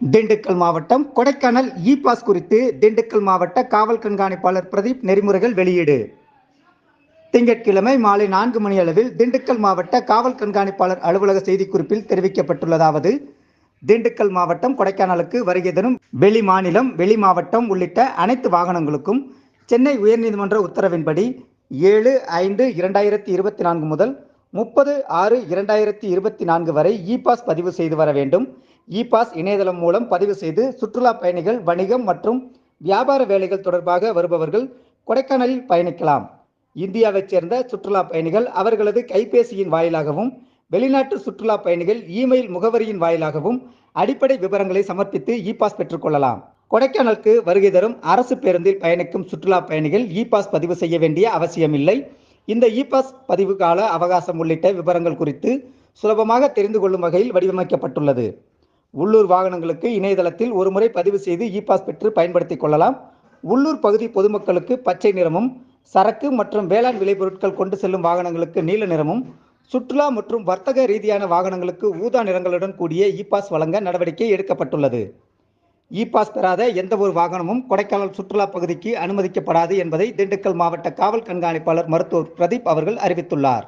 திண்டுக்கல் மாவட்டம் Kodaikanal e pass குறித்து திண்டுக்கல் மாவட்ட காவல் கண்காணிப்பாளர் பிரதீப் நெறிமுறைகள் வெளியீடு. திங்கட்கிழமை மாலை நான்கு மணி அளவில் திண்டுக்கல் மாவட்ட காவல் கண்காணிப்பாளர் அலுவலக செய்திக்குறிப்பில் தெரிவிக்கப்பட்டுள்ளதாவது திண்டுக்கல் மாவட்டம் கொடைக்கானலுக்கு வருகை தரும் வெளி மாநிலம் வெளி மாவட்டம் உள்ளிட்ட அனைத்து வாகனங்களுக்கும் சென்னை உயர்நீதிமன்ற உத்தரவின்படி ஏழு ஐந்து இரண்டாயிரத்தி இருபத்தி நான்கு முதல் முப்பது ஆறு இரண்டாயிரத்தி இருபத்தி நான்கு வரை இ பாஸ் பதிவு செய்து வர வேண்டும். இ பாஸ் இணையதளம் மூலம் பதிவு செய்து சுற்றுலா பயணிகள் வணிகம் மற்றும் வியாபார வேலைகள் தொடர்பாக வருபவர்கள் கொடைக்கானலில் பயணிக்கலாம். இந்தியாவைச் சேர்ந்த சுற்றுலா பயணிகள் அவர்களது கைபேசியின் வாயிலாகவும் வெளிநாட்டு சுற்றுலா பயணிகள் இமெயில் முகவரியின் வாயிலாகவும் அடிப்படை விவரங்களை சமர்ப்பித்து இ பாஸ் பெற்றுக்கொள்ளலாம். கொடைக்கானலுக்கு வருகை தரும் அரசு பேருந்தில் பயணிக்கும் சுற்றுலா பயணிகள் இ பாஸ் பதிவு செய்ய வேண்டிய அவசியமில்லை. இந்த இ பாஸ் பதிவு கால அவகாசம் உள்ளிட்ட விவரங்கள் குறித்து சுலபமாக தெரிந்து கொள்ளும் வகையில் வடிவமைக்கப்பட்டுள்ளது. உள்ளூர் வாகனங்களுக்கு இணையதளத்தில் ஒருமுறை பதிவு செய்து இ பாஸ் பெற்று பயன்படுத்திக் கொள்ளலாம். உள்ளூர் பகுதி பொதுமக்களுக்கு பச்சை நிறமும் சரக்கு மற்றும் வேளாண் விளைபொருட்கள் கொண்டு செல்லும் வாகனங்களுக்கு நீல நிறமும் சுற்றுலா மற்றும் வர்த்தக ரீதியான வாகனங்களுக்கு ஊதா நிறங்களுடன் கூடிய இ பாஸ் வழங்க நடவடிக்கை எடுக்கப்பட்டுள்ளது. இ பாஸ் பெறாத எந்த ஒரு வாகனமும் கொடைக்கானல் சுற்றுலா பகுதிக்கு அனுமதிக்கப்படாது என்பதை திண்டுக்கல் மாவட்ட காவல் கண்காணிப்பாளர் மருத்துவர் பிரதீப் அவர்கள் அறிவித்துள்ளார்.